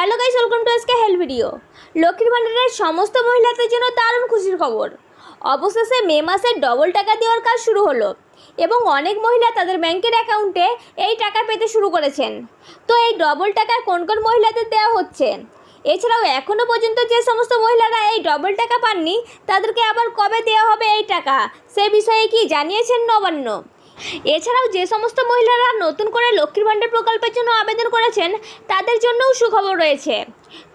Hello guys welcome to SK help video লক্ষ্মীর ভাণ্ডারের সমস্ত মহিলাদের জন্য দারুণ খুশির খবর। অবশেষে মে মাসের ডবল টাকা দেওয়ার কাজ শুরু হলো এবং অনেক মহিলা তাদের ব্যাংকের অ্যাকাউন্টে এই টাকা পেতে শুরু করেছেন। তো এই ডবল টাকা কোন কোন মহিলাদের দেওয়া হচ্ছে? এছাড়াও এখনও পর্যন্ত যে সমস্ত মহিলারা এই ডবল টাকা পাননি, তাদেরকে আবার কবে দেওয়া হবে এই টাকা? সে বিষয়ে কি জানিয়েছেন নবান্ন? এছাড়াও যে সমস্ত মহিলারা নতুন করে লক্ষ্মীর ভাণ্ডার প্রকল্পের জন্য আবেদন করেছেন, তাদের জন্যও সুখবর রয়েছে।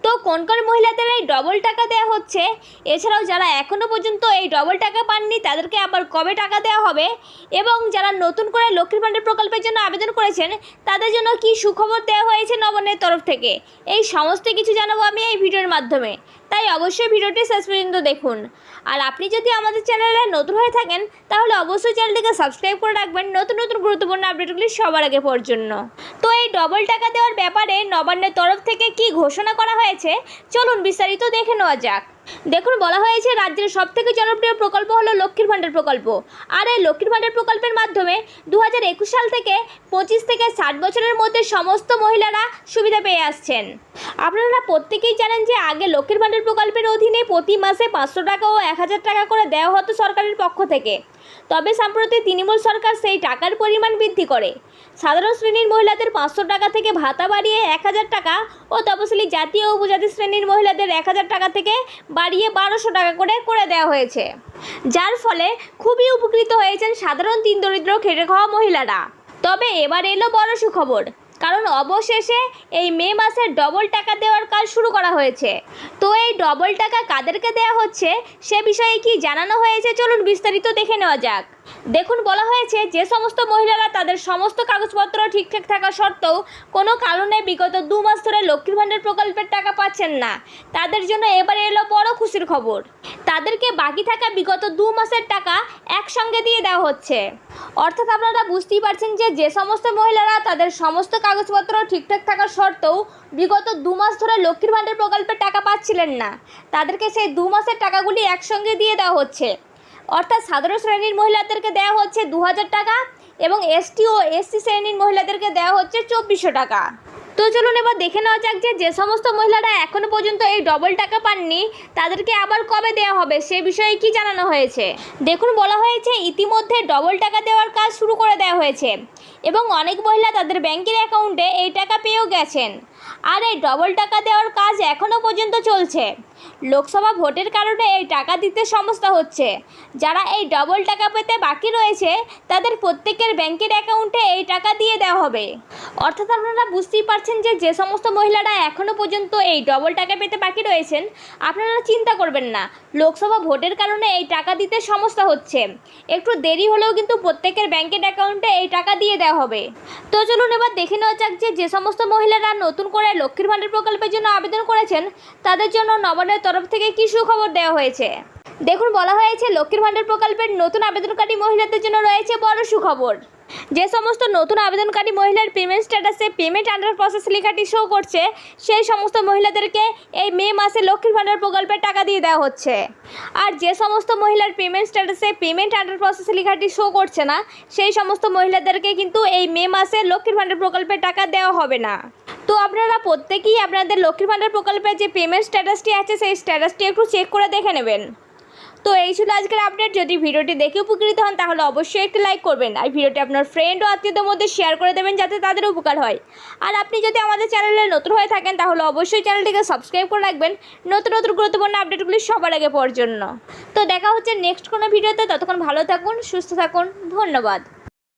তো কোন কোন মহিলাদের এই ডবল টাকা দেওয়া হচ্ছে? এছাড়াও যারা এখনও পর্যন্ত এই ডবল টাকা পাননি, তাদেরকে আবার কবে টাকা দেওয়া হবে? এবং যারা নতুন করে লক্ষ্মীর ভাণ্ডার প্রকল্পের জন্য আবেদন করেছেন, তাদের জন্য কি সুখবর দেওয়া হয়েছে নবান্নের তরফ থেকে? এই সমস্ত কিছু জানাব আমি এই ভিডিওর মাধ্যমে। তাই অবশ্যই ভিডিওটি শেষ পর্যন্ত দেখুন। আর আপনি যদি আমাদের চ্যানেলে নতুন হয়ে থাকেন, তাহলে অবশ্যই চ্যানেলটিকে সাবস্ক্রাইব করে রাখবেন নতুন নতুন গুরুত্বপূর্ণ আপডেটগুলি সবার আগে জন্য। তো এই ডবল টাকা দেওয়ার ব্যাপারে নবান্নের তরফ থেকে কি ঘোষণা হয়েছে। চলুন বিস্তারিত দেখে নেওয়া যাক। দেখুন, বলা হয়েছে রাজ্যের সবথেকে জনপ্রিয় প্রকল্প হলো লক্ষ্মীর ভাণ্ডার প্রকল্প। আর এই লক্ষ্মীর ভাণ্ডার প্রকল্পের মাধ্যমে দু হাজার একুশ সাল থেকে পঁচিশ থেকে ষাট বছরের মধ্যে সমস্ত মহিলারা সুবিধা পেয়ে আসছেন। আপনারা প্রত্যেকেই জানেন যে আগে লক্ষ্মীর ভাণ্ডার প্রকল্পের অধীনে প্রতি মাসে পাঁচশো টাকা ও এক হাজার টাকা করে দেওয়া হতো সরকারের পক্ষ থেকে। তবে সম্প্রতি তৃণমূল সরকার সেই টাকার পরিমাণ বৃদ্ধি করে। সাধারণ শ্রেণির মহিলাদের পাঁচশো টাকা থেকে ভাতা বাড়িয়ে এক হাজার টাকা ও তপশিলি জাতীয় উপজাতি শ্রেণির মহিলাদের এক হাজার টাকা থেকে বাড়িয়ে বারোশো টাকা করে করে দেওয়া হয়েছে। যার ফলে খুবই উপকৃত হয়েছেন সাধারণ তিন দরিদ্র খেটে খাওয়া মহিলারা। তবে এবার এলো বড় সুখবর। কারণ অবশেষে এই মে মাসের ডবল টাকা দেওয়ার কাজ শুরু করা হয়েছে। তো এই ডবল টাকা কাদেরকে দেওয়া হচ্ছে, সে বিষয়ে কি জানানো হয়েছে? চলুন বিস্তারিত দেখে নেওয়া যাক। দেখুন, বলা হয়েছে যে সমস্ত মহিলারা তাদের সমস্ত কাগজপত্র ঠিকঠাক থাকা সত্ত্বেও কোনো কারণে বিগত দু মাস ধরে লক্ষ্মীর ভাণ্ডার প্রকল্পের টাকা পাচ্ছেন না। তাদের জন্য এবারে এলো বড় খুশির খবর। তাদেরকে বাকি থাকা বিগত দু মাসের টাকা একসঙ্গে দিয়ে দেওয়া হচ্ছে। অর্থাৎ আপনারা বুঝতেই পারছেন যে যে সমস্ত মহিলারা তাদের সমস্ত কাগজপত্র ঠিকঠাক থাকা সত্ত্বেও বিগত দু মাস ধরে লক্ষ্মীর ভাণ্ডার প্রকল্পে টাকা পাচ্ছিলেন না। তাদেরকে সেই দু মাসের টাকাগুলি একসঙ্গে দিয়ে দেওয়া হচ্ছে। অর্থাৎ সাধারণ শ্রেণির মহিলাদেরকে দেওয়া হচ্ছে দু হাজার টাকা এবং এসটি ও এসসি শ্রেণির মহিলাদেরকে দেওয়া হচ্ছে চব্বিশশো টাকা। তো চলুন এবার দেখে নেওয়া যাক যে যে সমস্ত মহিলারা এখনও পর্যন্ত এই ডবল টাকা পাননি, তাদেরকে আবার কবে দেওয়া হবে? সে বিষয়ে কি জানানো হয়েছে? দেখুন, বলা হয়েছে ইতিমধ্যে ডবল টাকা দেওয়ার কাজ শুরু করে দেওয়া হয়েছে এবং অনেক মহিলা তাদের ব্যাংকের অ্যাকাউন্টে এই টাকা পেয়েও গেছেন। আর এই ডবল টাকা দেওয়ার কাজ এখনও পর্যন্ত চলছে। লোকসভা ভোটের কারণে এই টাকা দিতে সমস্যা হচ্ছে। যারা এই ডবল টাকা পেতে বাকি রয়েছে, তাদের প্রত্যেকের ব্যাংকের অ্যাকাউন্টে এই টাকা দিয়ে দেওয়া হবে। অর্থাৎ আপনারা বুঝতেই পারছেন যে যে সমস্ত মহিলারা এখনও পর্যন্ত এই ডবল টাকা পেতে বাকি রয়েছেন, আপনারা চিন্তা করবেন না। লোকসভা ভোটের কারণে এই টাকা দিতে সমস্যা হচ্ছে। একটু দেরি হলেও কিন্তু প্রত্যেকের ব্যাংকের অ্যাকাউন্টে এই টাকা দিয়ে দেওয়া হবে। তো চলুন এবার দেখে নেওয়া যাক যে যে সমস্ত মহিলারা নতুন করে লক্ষ্মীর ভাণ্ডার প্রকল্পের জন্য আবেদন করেছেন, তাদের জন্য নবান্নের তরফ থেকে কী সুখবর দেওয়া হয়েছে? দেখুন, বলা হয়েছে লক্ষ্মীর ভাণ্ডার প্রকল্পের নতুন আবেদনকারী মহিলাদের জন্য রয়েছে বড় সুখবর। যে সমস্ত নতুন আবেদনকারী মহিলার পেমেন্ট স্ট্যাটাসে পেমেন্ট আন্ডার প্রসেস লেখাটি শো করছে, সেই সমস্ত মহিলাদেরকে এই মে মাসে লক্ষ্মীর ভাণ্ডার প্রকল্পের টাকা দিয়ে দেওয়া হচ্ছে। আর যে সমস্ত মহিলার পেমেন্ট স্ট্যাটাসে পেমেন্ট আন্ডার প্রসেস লেখাটি শো করছে না, সেই সমস্ত মহিলাদেরকে কিন্তু এই মে মাসে লক্ষ্মীর ভাণ্ডার প্রকল্পের টাকা দেওয়া হবে না। তো আপনারা প্রত্যেকেই আপনাদের লক্ষ্মীর ভাণ্ডার প্রকল্পের যে পেমেন্ট স্ট্যাটাসটি আছে, সেই স্ট্যাটাসটি একটু চেক করে দেখে নেবেন। তো এই ছিল আজকের আপডেট যদি ভিডিওটি দেখে উপকৃত হন, তাহলে অবশ্যই একটি লাইক করবেন। আর ভিডিওটি আপনার ফ্রেন্ড ও আত্মীয়দের মধ্যে শেয়ার করে দেবেন, যাতে তাদের উপকার হয়। আর আপনি যদি আমাদের চ্যানেলে নতুন হয়ে থাকেন, তাহলে অবশ্যই চ্যানেলটিকে সাবস্ক্রাইব করে রাখবেন। নতুন নতুন গুরুত্বপূর্ণ আপডেটগুলি সবার আগে পাওয়ার জন্য। তো দেখা হচ্ছে নেক্সট কোনো ভিডিওতে। ততক্ষণ ভালো থাকুন, সুস্থ থাকুন। ধন্যবাদ।